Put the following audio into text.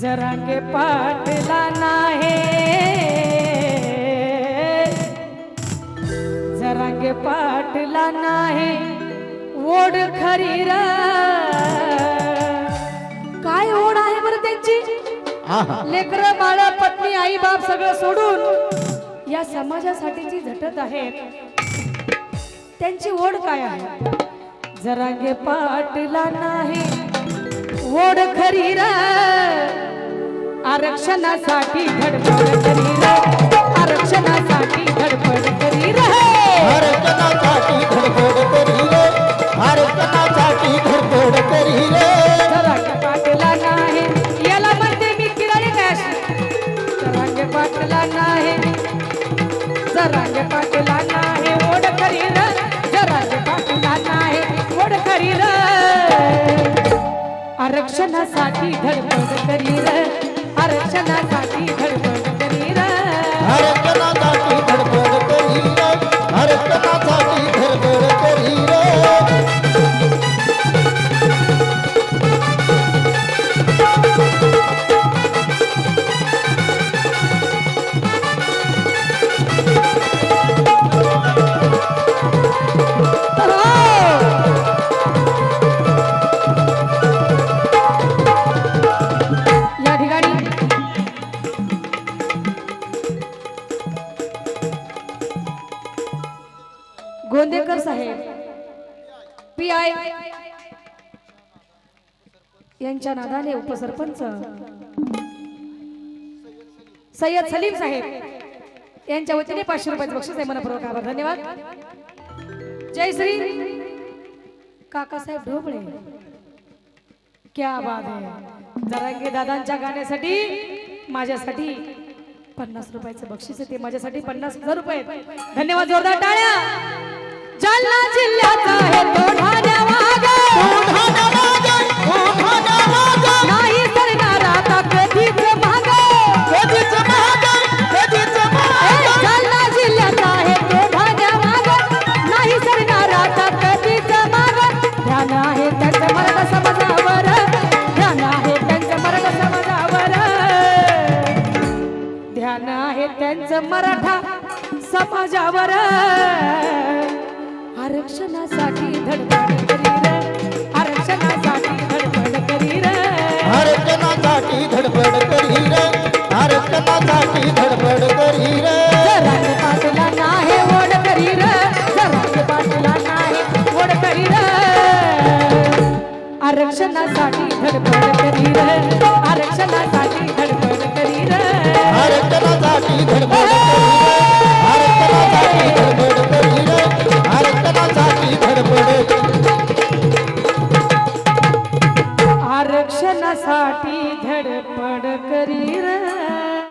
जरांगे पाटला नाही. जरांगे पाटला नाही. ओढ खरी र. काय ओढ आहे बरं त्यांची? लेकर बाळ पत्नी आई बाप सगळं सोडून या समाजासाठीची झटत आहेत. त्यांची ओढ काय आहे? जरांगे पाटला नाही. ओढ खरी र. आरक्षणासाठी धडपड करी र. आरक्षणासाठी धडपड करी र. आरक्षणासाठी धडपड करी रे. आरक्षणासाठी धडपड करी रे. पाटला नाही. याला म्हणते मी किराणी कॅश. जरांगे पाटला नाही. जरांगे पाटला नाही. ओढ खरी र. पाटला नाही. ओढ खरी र. आरक्षणासाठी धडपड करी र. आरक्षणासाठी धडपड करी र. आरक्षणासाठी धडपड करी रे. आरक्षणासाठी धडपड गोंदेकर साहेब. पी आय यांच्या नादाने उपसरपंच. सय्यद सलीम साहेब. यांच्या वतीने पाचशे रुपयाचं बक्षीस आहे. मनपूर्वक आभार. धन्यवाद. जय श्री काकासाहेब ढोबळे. क्या बात आहे. जरांगे दादांच्या गाण्यासाठी माझ्यासाठी पन्नास रुपयाचं बक्षीस आहे. ते माझ्यासाठी पन्नास हजार रुपये धन्यवाद जोरदार टाळ्या. जालना जिल्ह्याचा तो ठाण्यामागे. नाही सरणार आता कधीच जालना जिल्ह्याचा तो ठाण्यामागे. नाही सरणार आता कधीच मागे. ध्यान आहे त्यांच्या मराठा समाजावर ध्यान आहे त्यांच्या मराठा समाजावर ध्यान आहे त्यांचं मराठा समाजावर आरक्षणासाठी धडपड करी रे. आरक्षणासाठी धडपड करी रे. आरक्षणासाठी धडपड करी रे. आरक्षणासाठी धडपड करी रे. जरांगे पाटला नाही ओढ करी रे. जरांगे पाटला नाही ओढ करी रे. आरक्षणासाठी धडपड करी रे. दर्शनासाठी धडपड करी रे